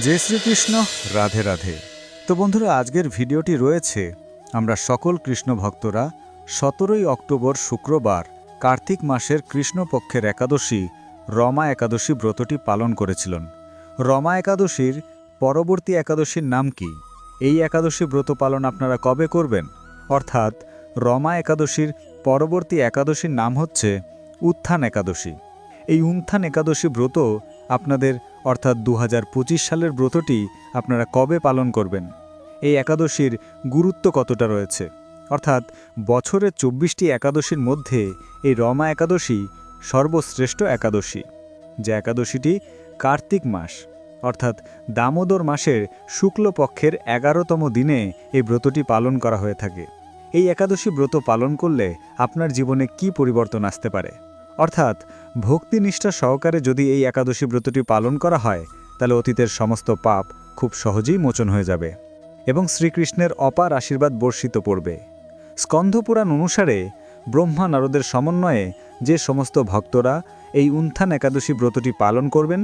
জয় শ্রীকৃষ্ণ। রাধে রাধে। তো বন্ধুরা, আজকের ভিডিওটি রয়েছে আমরা সকল কৃষ্ণ ভক্তরা সতেরোই অক্টোবর শুক্রবার কার্তিক মাসের কৃষ্ণপক্ষের একাদশী রমা একাদশী ব্রতটি পালন করেছিলেন। রমা একাদশীর পরবর্তী একাদশীর নাম কি? এই একাদশী ব্রত পালন আপনারা কবে করবেন? অর্থাৎ রমা একাদশীর পরবর্তী একাদশীর নাম হচ্ছে উত্থান একাদশী। এই উত্থান একাদশী ব্রত আপনাদের অর্থাৎ দু হাজার পঁচিশ সালের ব্রতটি আপনারা কবে পালন করবেন? এই একাদশীর গুরুত্ব কতটা রয়েছে? অর্থাৎ বছরের চব্বিশটি একাদশীর মধ্যে এই রমা একাদশী সর্বশ্রেষ্ঠ একাদশী, যে একাদশীটি কার্তিক মাস, অর্থাৎ দামোদর মাসের শুক্লপক্ষের এগারোতম দিনে এই ব্রতটি পালন করা হয়ে থাকে। এই একাদশী ব্রত পালন করলে আপনার জীবনে কি পরিবর্তন আসতে পারে? অর্থাৎ ভক্তিনিষ্ঠা সহকারে যদি এই একাদশী ব্রতটি পালন করা হয়, তাহলে অতীতের সমস্ত পাপ খুব সহজেই মোচন হয়ে যাবে এবং শ্রীকৃষ্ণের অপার আশীর্বাদ বর্ষিত পড়বে। স্কন্ধপুরাণ অনুসারে ব্রহ্মা নারদের সমন্বয়ে যে সমস্ত ভক্তরা এই উন্থান একাদশী ব্রতটি পালন করবেন,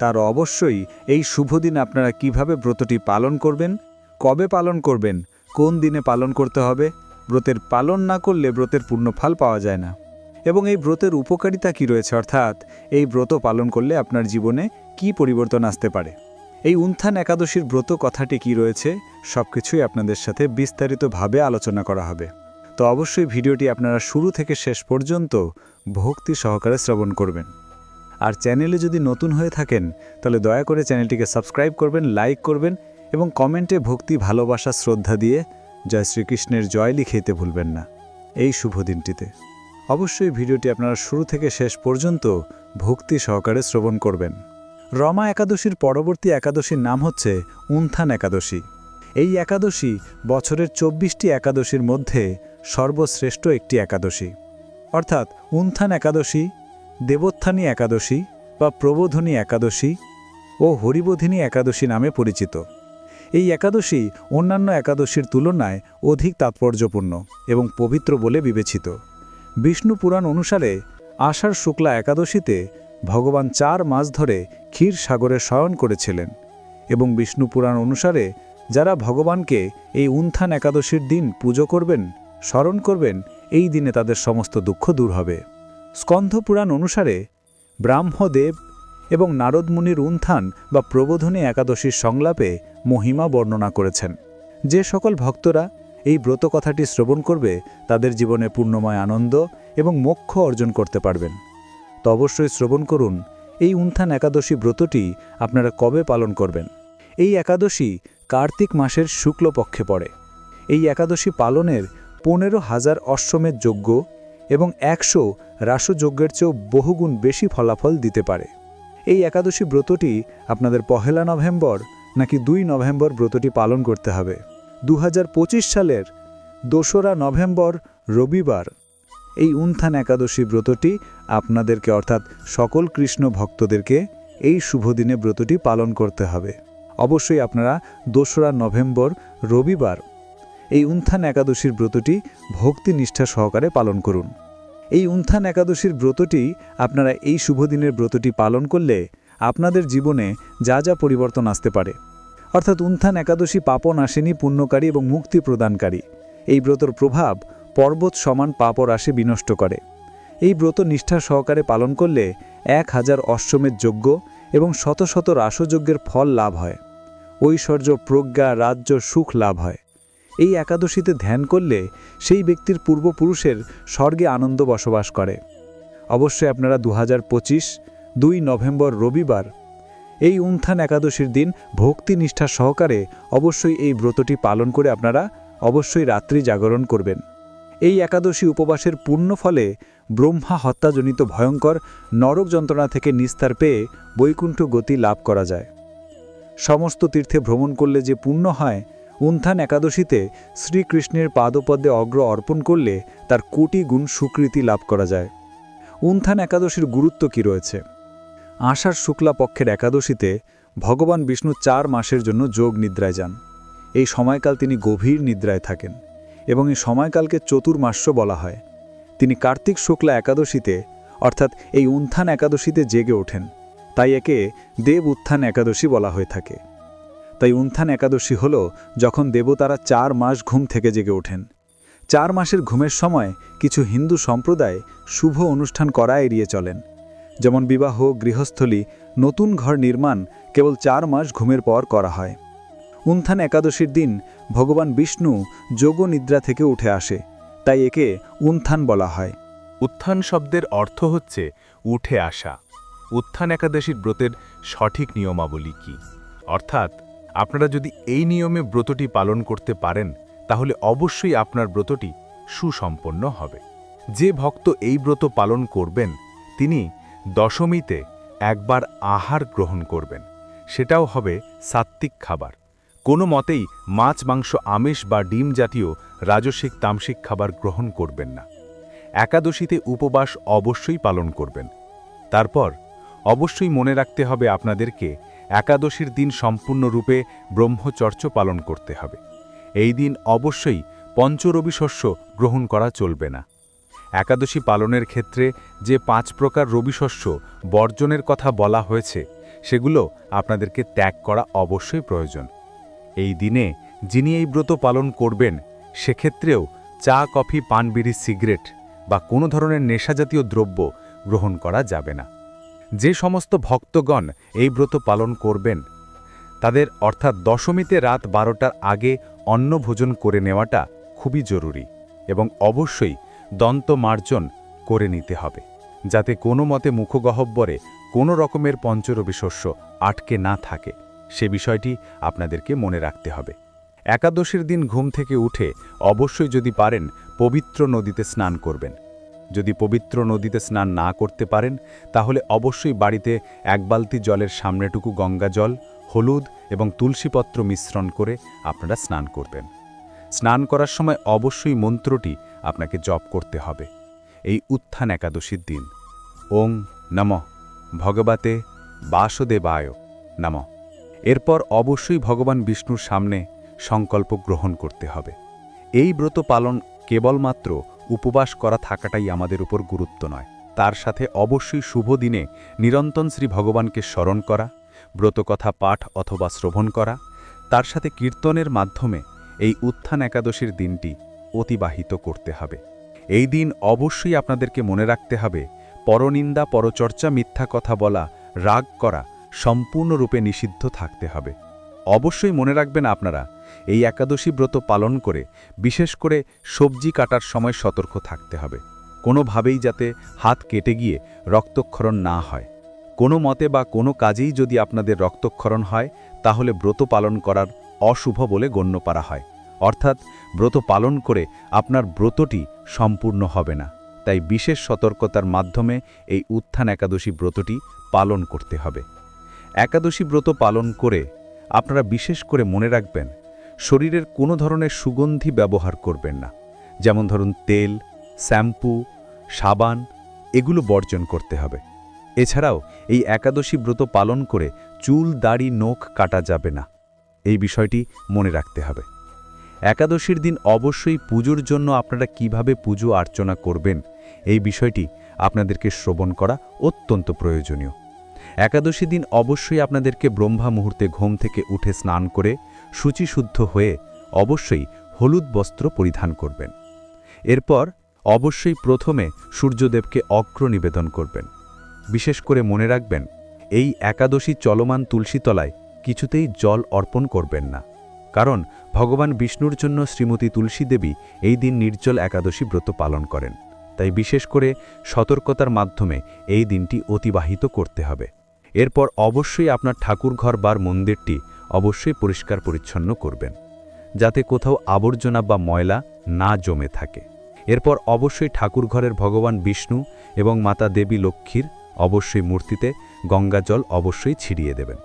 তার অবশ্যই এই শুভ দিনে আপনারা কীভাবে ব্রতটি পালন করবেন, কবে পালন করবেন, কোন দিনে পালন করতে হবে, ব্রতের পালন না করলে ব্রতের পূর্ণফল পাওয়া যায় না। এবং এই ব্রতের উপকারিতা কি রয়েছে অর্থাৎ এই ব্রত পালন করলে আপনার জীবনে কি পরিবর্তন আসতে পারে? এই উন্থান একাদশীর ব্রত কথাটি কি রয়েছে সবকিছুই আপনাদের সাথে বিস্তারিতভাবে আলোচনা করা হবে। তো অবশ্যই ভিডিওটি আপনারা শুরু থেকে শেষ পর্যন্ত ভক্তি সহকারে শ্রবণ করবেন। আর চ্যানেলে যদি নতুন হয়ে থাকেন, তাহলে দয়া করে চ্যানেলটিকে সাবস্ক্রাইব করবেন, লাইক করবেন এবং কমেন্টে ভক্তি, ভালোবাসা, শ্রদ্ধা দিয়ে জয় শ্রীকৃষ্ণের জয় লিখেতে ভুলবেন না। এই শুভ দিনটিতে। অবশ্যই ভিডিওটি আপনারা শুরু থেকে শেষ পর্যন্ত ভক্তি সহকারে শ্রবণ করবেন। রমা একাদশীর পরবর্তী একাদশীর নাম হচ্ছে উন্থান একাদশী। এই একাদশী বছরের চব্বিশটি একাদশীর মধ্যে সর্বশ্রেষ্ঠ একটি একাদশী। অর্থাৎ উন্থান একাদশী, দেবোত্থানী একাদশী বা প্রবোধনী একাদশী ও হরিবোধিনী একাদশী নামে পরিচিত। এই একাদশী অন্যান্য একাদশীর তুলনায় অধিক তাৎপর্যপূর্ণ এবং পবিত্র বলে বিবেচিত। বিষ্ণু পুরাণ অনুসারে আষাঢ় শুক্লা একাদশীতে ভগবান চার মাস ধরে ক্ষীর সাগরে শয়ন করেছিলেন এবং বিষ্ণু পুরাণ অনুসারে যারা ভগবানকে এই উন্থান একাদশীর দিন পুজো করবেন, স্মরণ করবেন, এই দিনে তাদের সমস্ত দুঃখ দূর হবে। স্কন্ধ পুরাণ অনুসারে ব্রাহ্মদেব এবং নারদমুনির উন্থান বা প্রবোধনী একাদশীর সংলাপে মহিমা বর্ণনা করেছেন। যে সকল ভক্তরা এই ব্রত কথাটি শ্রবণ করবে তাদের জীবনে পূর্ণময় আনন্দ এবং মোক্ষ অর্জন করতে পারবেন। তো অবশ্যই শ্রবণ করুন, এই উন্থান একাদশী ব্রতটি আপনারা কবে পালন করবেন? এই একাদশী কার্তিক মাসের শুক্লপক্ষে পড়ে। এই একাদশী পালনের পনেরো হাজার অশ্বমের যজ্ঞ এবং একশো রাসযজ্ঞের চেয়েও বহুগুণ বেশি ফলাফল দিতে পারে। এই একাদশী ব্রতটি আপনাদের পহেলা নভেম্বর নাকি দুই নভেম্বর ব্রতটি পালন করতে হবে। দু হাজার পঁচিশ সালের দোসরা নভেম্বর রবিবার এই উন্থান একাদশী ব্রতটি আপনাদেরকে অর্থাৎ সকল কৃষ্ণ ভক্তদেরকে এই শুভ দিনে ব্রতটি পালন করতে হবে। অবশ্যই আপনারা দোসরা নভেম্বর রবিবার এই উন্থান একাদশীর ব্রতটি ভক্তি নিষ্ঠা সহকারে পালন করুন। এই উন্থান একাদশীর ব্রতটি আপনারা এই শুভ দিনের ব্রতটি পালন করলে আপনাদের জীবনে যা যা পরিবর্তন আসতে পারে অর্থাৎ উন্থান একাদশী পাপন আসেনি, পুণ্যকারী এবং মুক্তি প্রদানকারী। এই ব্রতর প্রভাব পর্বত সমান পাপর আসে বিনষ্ট করে। এই ব্রত নিষ্ঠা সহকারে পালন করলে এক হাজার অশ্বমের যজ্ঞ এবং শত শত রাসযজ্ঞের ফল লাভ হয়। ঐশ্বর্য, প্রজ্ঞা, রাজ্য, সুখ লাভ হয়। এই একাদশীতে ধ্যান করলে সেই ব্যক্তির পূর্বপুরুষের স্বর্গে আনন্দ বসবাস করে। অবশ্যই আপনারা দু হাজার পঁচিশ দুই নভেম্বর রবিবার এই উন্থান একাদশীর দিন ভক্তি নিষ্ঠা সহকারে অবশ্যই এই ব্রতটি পালন করে আপনারা অবশ্যই রাত্রি জাগরণ করবেন। এই একাদশী উপবাসের পূর্ণ ফলে ব্রহ্মা হত্যাজনিত ভয়ঙ্কর নরক যন্ত্রণা থেকে নিস্তার পেয়ে বৈকুণ্ঠ গতি লাভ করা যায়। সমস্ত তীর্থে ভ্রমণ করলে যে পুণ্য হয় উন্থান একাদশীতে শ্রীকৃষ্ণের পাদপদ্মে অগ্র অর্পণ করলে তার কোটি গুণ স্বীকৃতি লাভ করা যায়। উন্থান একাদশীর গুরুত্ব কি রয়েছে? আষাঢ় শুক্লা পক্ষের একাদশীতে ভগবান বিষ্ণু চার মাসের জন্য যোগ নিদ্রায় যান। এই সময়কাল তিনি গভীর নিদ্রায় থাকেন এবং এই সময়কালকে চতুর্মাস্য বলা হয়। তিনি কার্তিক শুক্লা একাদশীতে, অর্থাৎ এই উত্থান একাদশীতে জেগে ওঠেন। তাই একে দেব উত্থান একাদশী বলা হয়ে থাকে। তাই উত্থান একাদশী হল যখন দেবতারা চার মাস ঘুম থেকে জেগে ওঠেন। চার মাসের ঘুমের সময় কিছু হিন্দু সম্প্রদায় শুভ অনুষ্ঠান করা এড়িয়ে চলেন। যেমন বিবাহ, গৃহস্থলী, নতুন ঘর নির্মাণ কেবল চার মাস ঘুমের পর করা হয়। উন্থান একাদশীর দিন ভগবান বিষ্ণু যোগ নিদ্রা থেকে উঠে আসে, তাই একে উন্থান বলা হয়। উত্থান শব্দের অর্থ হচ্ছে উঠে আসা। উত্থান একাদশীর ব্রতের সঠিক নিয়মাবলী কি? অর্থাৎ আপনারা যদি এই নিয়মে ব্রতটি পালন করতে পারেন, তাহলে অবশ্যই আপনার ব্রতটি সুসম্পন্ন হবে। যে ভক্ত এই ব্রত পালন করবেন, তিনি দশমীতে একবার আহার গ্রহণ করবেন। সেটাও হবে সাত্ত্বিক খাবার। কোনো মতেই মাছ, মাংস, আমিষ বা ডিম জাতীয় রাজসিক তামসিক খাবার গ্রহণ করবেন না। একাদশীতে উপবাস অবশ্যই পালন করবেন। তারপর অবশ্যই মনে রাখতে হবে আপনাদেরকে, একাদশীর দিন সম্পূর্ণরূপে ব্রহ্মচর্য পালন করতে হবে। এই দিন অবশ্যই পঞ্চরবি শস্য গ্রহণ করা চলবে না। একাদশী পালনের ক্ষেত্রে যে পাঁচ প্রকার রবিশস্য বর্জনের কথা বলা হয়েছে, সেগুলো আপনাদেরকে ত্যাগ করা অবশ্যই প্রয়োজন। এই দিনে যিনি এই ব্রত পালন করবেন, সেক্ষেত্রেও চা, কফি পান বিড়ি সিগারেট বা কোনো ধরনের নেশাজাতীয় দ্রব্য গ্রহণ করা যাবে না। যে সমস্ত ভক্তগণ এই ব্রত পালন করবেন, তাদের অর্থাৎ দশমীতে রাত বারোটার আগে অন্ন ভোজন করে নেওয়াটা খুবই জরুরি এবং অবশ্যই দন্ত মার্জন করে নিতে হবে, যাতে কোনো মতে মুখগহব্বরে কোনো রকমের পঞ্চরবি শস্য আটকে না থাকে। সে বিষয়টি আপনাদেরকে মনে রাখতে হবে। একাদশীর দিন ঘুম থেকে উঠে অবশ্যই যদি পারেন পবিত্র নদীতে স্নান করবেন। যদি পবিত্র নদীতে স্নান না করতে পারেন, তাহলে অবশ্যই বাড়িতে এক বালতি জলের সামনেটুকু গঙ্গা জল, হলুদ এবং তুলসীপত্র মিশ্রণ করে আপনারা স্নান করবেন। স্নান করার সময় অবশ্যই মন্ত্রটি আপনাকে জপ করতে হবে। এই উত্থান একাদশীর দিন। ওং নম ভগবতে বাসুদেবায় নম। এরপর অবশ্যই ভগবান বিষ্ণুর সামনে সংকল্প গ্রহণ করতে হবে। এই ব্রত পালন কেবলমাত্র উপবাস করা থাকাটাই আমাদের উপর গুরুত্ব নয়। তার সাথে অবশ্যই শুভ দিনে নিরন্তন শ্রী ভগবানকে স্মরণ করা, ব্রতকথা পাঠ অথবা শ্রবণ করা, তার সাথে কীর্তনের মাধ্যমে এই উত্থান একাদশীর দিনটি অতিবাহিত করতে হবে। এই দিন অবশ্যই আপনাদেরকে মনে রাখতে হবে, পরনিন্দা, পরচর্চা, মিথ্যা কথা বলা, রাগ করা সম্পূর্ণরূপে নিষিদ্ধ থাকতে হবে। অবশ্যই মনে রাখবেন আপনারা, এই একাদশী ব্রত পালন করে, বিশেষ করে সবজি কাটার সময় সতর্ক থাকতে হবে। কোনোভাবেই যাতে হাত কেটে গিয়ে রক্তক্ষরণ না হয়। কোনো মতে বা কোনো কাজেই যদি আপনাদের রক্তক্ষরণ হয়, তাহলে ব্রত পালন করার অশুভ বলে গণ্য করা হয়। অর্থাৎ ব্রত পালন করে আপনার ব্রতটি সম্পূর্ণ হবে না। তাই বিশেষ সতর্কতার মাধ্যমে এই উত্থান একাদশী ব্রতটি পালন করতে হবে। একাদশী ব্রত পালন করে আপনারা বিশেষ করে মনে রাখবেন, শরীরের কোনো ধরনের সুগন্ধি ব্যবহার করবেন না। যেমন ধরুন তেল, শ্যাম্পু, সাবান, এগুলো বর্জন করতে হবে। এছাড়াও এই একাদশী ব্রত পালন করে চুল, দাড়ি, নখ কাটা যাবে না। এই বিষয়টি মনে রাখতে হবে। একাদশীর দিন অবশ্যই পুজোর জন্য আপনারা কীভাবে পুজো অর্চনা করবেন, এই বিষয়টি আপনাদেরকে শ্রবণ করা অত্যন্ত প্রয়োজনীয়। একাদশী দিন অবশ্যই আপনাদেরকে ব্রহ্মা মুহূর্তে ঘুম থেকে উঠে স্নান করে শুচিশুদ্ধ হয়ে অবশ্যই হলুদ বস্ত্র পরিধান করবেন। এরপর অবশ্যই প্রথমে সূর্যদেবকে অগ্র নিবেদন করবেন। বিশেষ করে মনে রাখবেন, এই একাদশী চলমান তুলসীতলায় কিছুতেই জল অর্পণ করবেন না, কারণ ভগবান বিষ্ণুর জন্য শ্রীমতী তুলসী দেবী এই দিন নির্জল একাদশী ব্রত পালন করেন, তাই বিশেষ করে সতর্কতার মাধ্যমে এই দিনটি অতিবাহিত করতে হবে। এরপর অবশ্যই আপনার ঠাকুরঘর বার মন্দিরটি অবশ্যই পরিষ্কার পরিচ্ছন্ন করবেন, যাতে কোথাও আবর্জনা বা ময়লা না জমে থাকে। এরপর অবশ্যই ঠাকুরঘরের ভগবান বিষ্ণু এবং মাতা দেবী লক্ষ্মীর অবশ্যই মূর্তিতে গঙ্গা জল অবশ্যই ছিড়িয়ে দেবেন।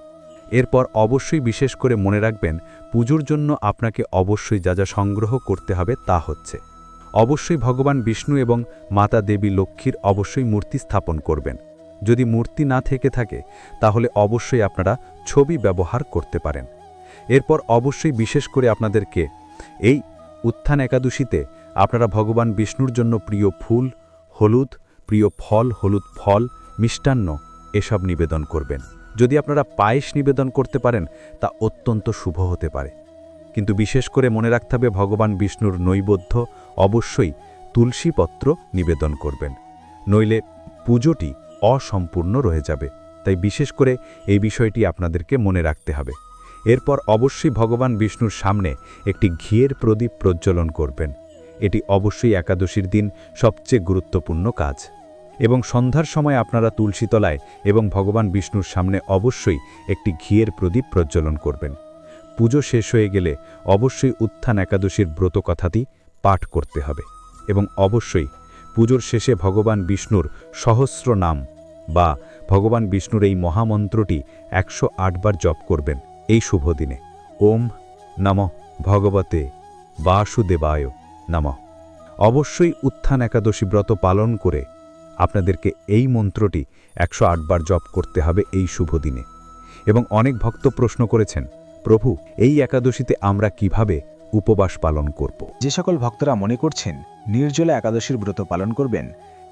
এরপর অবশ্যই বিশেষ করে মনে রাখবেন, পুজোর জন্য আপনাকে অবশ্যই যা যা সংগ্রহ করতে হবে তা হচ্ছে। অবশ্যই ভগবান বিষ্ণু এবং মাতা দেবী লক্ষ্মীর অবশ্যই মূর্তি স্থাপন করবেন। যদি মূর্তি না থেকে থাকে, তাহলে অবশ্যই আপনারা ছবি ব্যবহার করতে পারেন। এরপর অবশ্যই বিশেষ করে আপনাদেরকে এই উত্থান একাদশীতে আপনারা ভগবান বিষ্ণুর জন্য প্রিয় ফুল, হলুদ, প্রিয় ফল, হলুদ ফল, মিষ্টান্ন এসব নিবেদন করবেন। যদি আপনারা পায়েস নিবেদন করতে পারেন, তা অত্যন্ত শুভ হতে পারে। কিন্তু বিশেষ করে মনে রাখতে হবে, ভগবান বিষ্ণুর নৈবেদ্য অবশ্যই তুলসীপত্র নিবেদন করবেন। নইলে পুজোটি অসম্পূর্ণ রয়ে যাবে। তাই বিশেষ করে এই বিষয়টি আপনাদেরকে মনে রাখতে হবে। এরপর অবশ্যই ভগবান বিষ্ণুর সামনে একটি ঘিয়ের প্রদীপ প্রজ্বলন করবেন। এটি অবশ্যই একাদশীর দিন সবচেয়ে গুরুত্বপূর্ণ কাজ। এবং সন্ধ্যার সময় আপনারা তুলসীতলায় এবং ভগবান বিষ্ণুর সামনে অবশ্যই একটি ঘিয়ের প্রদীপ প্রজ্বলন করবেন। পুজো শেষ হয়ে গেলে অবশ্যই উত্থান একাদশীর ব্রত কথাটি পাঠ করতে হবে এবং অবশ্যই পুজোর শেষে ভগবান বিষ্ণুর সহস্র নাম বা ভগবান বিষ্ণুর এই মহামন্ত্রটি একশো বার জপ করবেন এই শুভ দিনে। ওম নম ভগবতে বাসুদেবায় নম। অবশ্যই উত্থান একাদশী ব্রত পালন করে আপনাদেরকে এই মন্ত্রটি একশো বার জপ করতে হবে এই শুভ দিনে। এবং অনেক ভক্ত প্রশ্ন করেছেন, প্রভু, এই একাদশীতে আমরা কীভাবে উপবাস পালন করব? যে সকল ভক্তরা মনে করছেন, নির্জলা একাদশীর ব্রত পালন করবেন,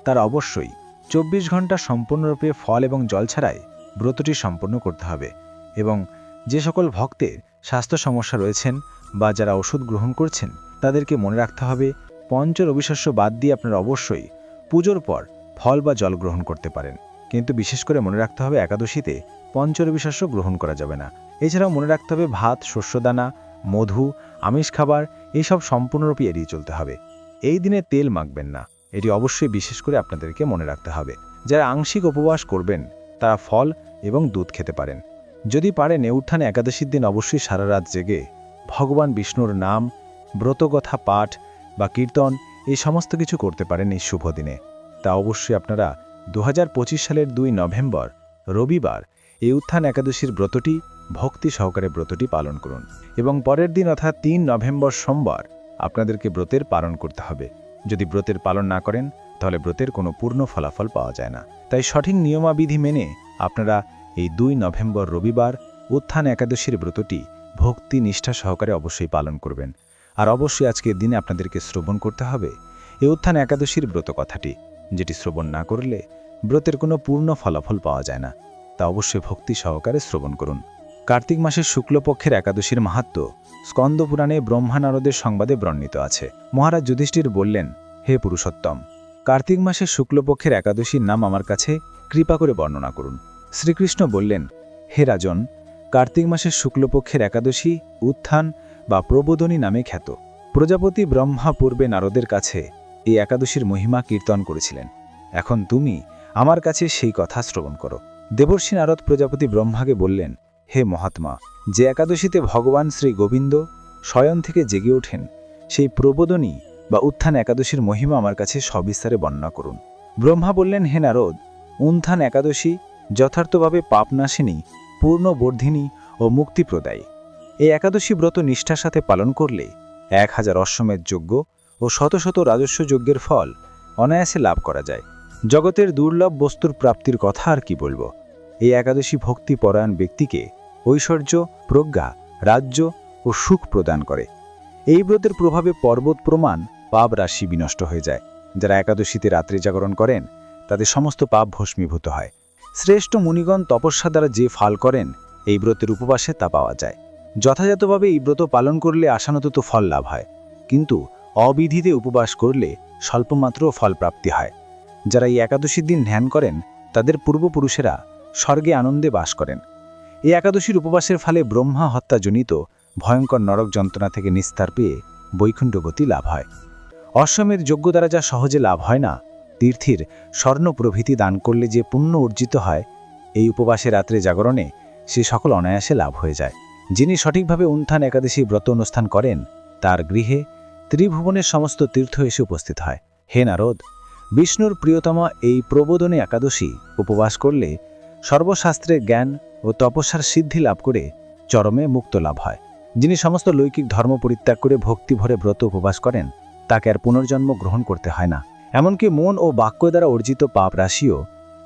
তারা অবশ্যই চব্বিশ ঘণ্টা সম্পূর্ণরূপে ফল এবং জল ছাড়াই ব্রতটি সম্পূর্ণ করতে হবে। এবং যে সকল ভক্তের স্বাস্থ্য সমস্যা রয়েছেন বা যারা ওষুধ গ্রহণ করছেন, তাদেরকে মনে রাখতে হবে পঞ্চ রবিশস্য বাদ দিয়ে আপনারা অবশ্যই পুজোর পর ফল বা জল গ্রহণ করতে পারেন। কিন্তু বিশেষ করে মনে রাখতে হবে একাদশীতে পঞ্চ রবিশস্য গ্রহণ করা যাবে না। এছাড়াও মনে রাখতে হবে ভাত, শস্যদানা, মধু, আমিষ খাবার এইসব সম্পূর্ণরূপে এড়িয়ে চলতে হবে। এই দিনে তেল মাখবেন না। এটি অবশ্যই বিশেষ করে আপনাদেরকে মনে রাখতে হবে। যারা আংশিক উপবাস করবেন, তারা ফল এবং দুধ খেতে পারেন। যদি পারেন উত্থানে একাদশীর দিন অবশ্যই সারা রাত জেগে ভগবান বিষ্ণুর নাম, ব্রতকথা পাঠ বা কীর্তন এই সমস্ত কিছু করতে পারেন এই শুভ দিনে। তা অবশ্যই আপনারা দু হাজার পঁচিশ সালের দুই নভেম্বর, রবিবার, এই উত্থান একাদশীর ব্রতটি, ভক্তি সহকারে ব্রতটি পালন করুন এবং পরের দিন অর্থাৎ তিন নভেম্বর সোমবার আপনাদেরকে ব্রতের পালন করতে হবে। যদি ব্রতের পালন না করেন, তাহলে ব্রতের কোনো পূর্ণ ফলাফল পাওয়া যায় না। তাই সঠিক নিয়মাবিধি মেনে আপনারা এই দুই নভেম্বর, রবিবার উত্থান একাদশীর ব্রতটি ভক্তি নিষ্ঠা সহকারে অবশ্যই পালন করবেন। আর অবশ্যই আজকের দিনে আপনাদেরকে শ্রবণ করতে হবে। এই উত্থান একাদশীর ব্রত কথাটি যেটি শ্রবণ না করলে ব্রতের কোনো পূর্ণ ফলাফল পাওয়া যায় না। তা অবশ্যই ভক্তি সহকারে শ্রবণ করুন। কার্তিক মাসের শুক্লপক্ষের একাদশীর মাহাত্ম স্কন্দ পুরাণে ব্রহ্মানারদের সংবাদে বর্ণিত আছে। মহারাজ যুধিষ্ঠির বললেন, হে পুরুষোত্তম, কার্তিক মাসের শুক্লপক্ষের একাদশীর নাম আমার কাছে কৃপা করে বর্ণনা করুন। শ্রীকৃষ্ণ বললেন, হে রাজন, কার্তিক মাসের শুক্লপক্ষের একাদশী উত্থান বা প্রবোধনী নামে খ্যাত। প্রজাপতি ব্রহ্মা পূর্বে নারদের কাছে এই একাদশীর মহিমা কীর্তন করেছিলেন। এখন তুমি আমার কাছে সেই কথা শ্রবণ করো। দেবর্ষী নারদ প্রজাপতি ব্রহ্মাকে বললেন, হে মহাত্মা, যে একাদশীতে ভগবান শ্রী গোবিন্দ শয়ন থেকে জেগে ওঠেন, সেই প্রবোদনী বা উত্থান একাদশীর মহিমা আমার কাছে সবিস্তারে বর্ণনা করুন। ব্রহ্মা বললেন, হে নারদ উন্থান একাদশী যথার্থভাবে পাপনাশিনী, পূর্ণবর্ধিনী ও মুক্তিপ্রদায়ী। এই একাদশী ব্রত নিষ্ঠার সাথে পালন করলে এক হাজার অশ্বমেধ যজ্ঞ ও শত শত রাজস্ব যজ্ঞের ফল অনায়াসে লাভ করা যায়। জগতের দুর্লভ বস্তুর প্রাপ্তির কথা আর কি বলব? এই একাদশী ভক্তি পরায়ণ ব্যক্তিকে ঐশ্বর্য, প্রজ্ঞা, রাজ্য ও সুখ প্রদান করে। এই ব্রতের প্রভাবে পর্বত প্রমাণ পাপ রাশি বিনষ্ট হয়ে যায়। যারা একাদশীতে রাত্রি জাগরণ করেন, তাদের সমস্ত পাপ ভস্মীভূত হয়। শ্রেষ্ঠ মুনিগণ তপস্যা দ্বারা যে ফাল করেন, এই ব্রতের উপবাসে তা পাওয়া যায়। যথাযথভাবে এই ব্রত পালন করলে আশানুত ফল লাভ হয়। কিন্তু অবিধিতে উপবাস করলে স্বল্পমাত্র ফলপ্রাপ্তি হয়। যারা এই একাদশীর দিন ধ্যান করেন, তাদের পূর্বপুরুষেরা স্বর্গে আনন্দে বাস করেন। এই একাদশীর উপবাসের ফলে ব্রহ্মা হত্যাজনিত ভয়ঙ্কর নরক যন্ত্রণা থেকে নিস্তার পেয়ে বৈকুণ্ঠ গতি লাভ হয়। অশ্বমের যোগ্য দ্বারা যা সহজে লাভ হয় না, তীর্থির স্বর্ণ প্রভৃতি দান করলে যে পুণ্য অর্জিত হয়, এই উপবাসে রাত্রে জাগরণে সে সকল অনায়াসে লাভ হয়ে যায়। যিনি সঠিকভাবে উন্থান একাদশী ব্রত অনুষ্ঠান করেন, তার গৃহে ত্রিভুবনের সমস্ত তীর্থ এসে উপস্থিত হয়। হে নারদ, বিষ্ণুর প্রিয়তমা এই প্রবোদনে একাদশী উপবাস করলে সর্বশাস্ত্রে জ্ঞান ও তপস্যার সিদ্ধি লাভ করে চরমে মুক্ত লাভ হয়। যিনি সমস্ত লৈকিক ধর্ম পরিত্যাগ করে ভক্তি ভরে ব্রত উপবাস করেন, তাকে আর পুনর্জন্ম গ্রহণ করতে হয় না। এমনকি মন ও বাক্য দ্বারা অর্জিত পাপ রাশিও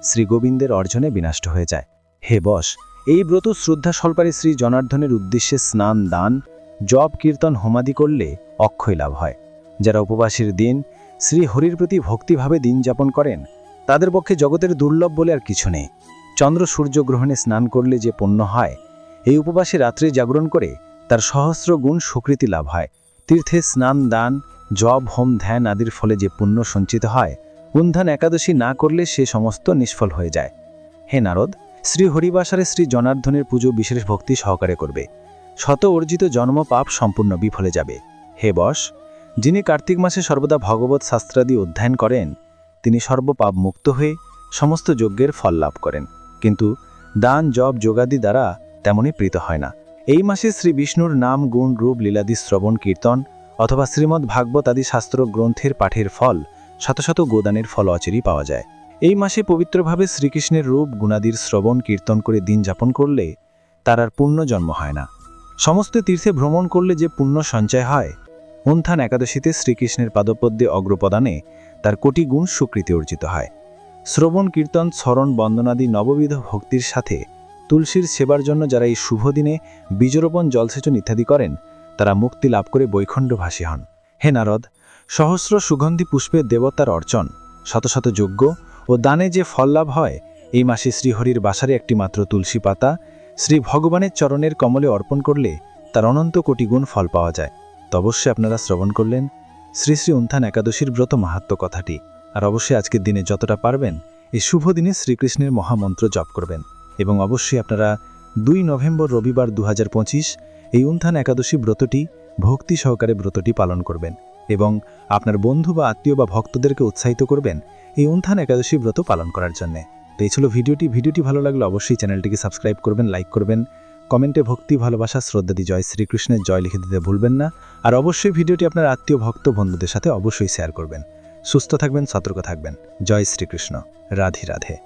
শ্রীগোবিন্দের অর্জনে বিনষ্ট হয়ে যায়। হে বস, এই ব্রত শ্রদ্ধা স্বল্পারে শ্রী জনার্দনের উদ্দেশ্যে স্নান, দান জপ কীর্তন হোমাদি করলে অক্ষয় লাভ হয়। যারা উপবাসের দিন শ্রী হরির প্রতি ভক্তিভাবে দিন যাপন করেন, তাদের পক্ষে জগতের দুর্লভ বলে আর কিছু নেই। চন্দ্র সূর্যগ্রহণে স্নান করলে যে পুণ্য হয়, এই উপবাসে রাত্রে জাগরণ করে তার সহস্র গুণ সুকৃতি লাভ হয়। তীর্থে স্নান, দান, জপ, হোম, ধ্যান আদির ফলে যে পুণ্য সঞ্চিত হয় উন্ধান একাদশী না করলে সে সমস্ত নিষ্ফল হয়ে যায়। হে নারদ, শ্রী হরিবাসারে শ্রী জনার্দনের পুজো বিশেষ ভক্তি সহকারে করবে। শত অর্জিত জন্ম পাপ সম্পূর্ণ বিফলে যাবে। হে বশ যিনি কার্তিক মাসে সর্বদা ভগবত শাস্ত্রাদি অধ্যয়ন করেন, তিনি সর্বপাপ মুক্ত হয়ে সমস্ত যজ্ঞের ফল লাভ করেন। কিন্তু দান, জপ, যোগাদি দ্বারা তেমনই প্রীত হয় না। এই মাসে শ্রী বিষ্ণুর নাম, গুণ, রূপ, লীলাদি, শ্রবণ, কীর্তন অথবা শ্রীমদ্ ভাগবত আদি শাস্ত্র গ্রন্থের পাঠের ফল শত শত গোদানের ফল অচেরই পাওয়া যায়। এই মাসে পবিত্রভাবে শ্রীকৃষ্ণের রূপ, গুণাদির শ্রবণ, কীর্তন করে দিন যাপন করলে তার আর পূর্ণ জন্ম হয় না। সমস্ত তীর্থে ভ্রমণ করলে যে পুণ্য সঞ্চয় হয় উন্থান একাদশীতে শ্রীকৃষ্ণের পাদপদ্যে অগ্রপদানে তার কোটি গুণ স্বীকৃতি অর্জিত হয়। শ্রবণ, কীর্তন, স্মরণ, বন্দনাদি নববিধ ভক্তির সাথে তুলসীর সেবার জন্য যারা এই শুভ দিনে বীজরোপণ, জলসেচন ইত্যাদি করেন, তারা মুক্তি লাভ করে বৈখণ্ডভাসী হন। হে নারদ, সহস্র সুগন্ধি পুষ্পে দেবতার অর্চন, শত শত যজ্ঞ ও দানে যে ফল লাভ হয়, এই মাসে শ্রীহরির বাসারে একটি মাত্র তুলসী পাতা শ্রী ভগবানের চরণের কমলে অর্পণ করলে তার অনন্ত কোটি গুণ ফল পাওয়া যায়। তো অবশ্যই আপনারা শ্রবণ করলেন শ্রী শ্রী উন্থান একাদশীর ব্রত মাহাত্ম কথাটি। আর অবশ্যই আজকের দিনে যতটা পারবেন, এই শুভ দিনে শ্রীকৃষ্ণের মহামন্ত্র জপ করবেন। এবং অবশ্যই আপনারা দুই নভেম্বর রবিবার দু হাজার পঁচিশ এই উন্থান একাদশী ব্রতটি, ভক্তি সহকারে ব্রতটি পালন করবেন। এবং আপনার বন্ধু বা আত্মীয় বা ভক্তদেরকে উৎসাহিত করবেন এই উন্থান একাদশী ব্রত পালন করার জন্যে। তো এই ছিল ভিডিওটি। ভিডিওটি ভালো লাগলে অবশ্যই চ্যানেলটিকে সাবস্ক্রাইব করবেন, লাইক করবেন। কমেন্টে ভক্তি, ভালোবাসা শ্রদ্ধাদি জয় শ্রীকৃষ্ণের জয় লিখে দিতে ভুলবেন না। আর অবশ্যই ভিডিওটি আপনার আত্মীয়, ভক্ত, বন্ধুদের সাথে অবশ্যই শেয়ার করবেন। সুস্থ থাকবেন, সতর্ক থাকবেন। জয় শ্রীকৃষ্ণ। রাধে রাধে।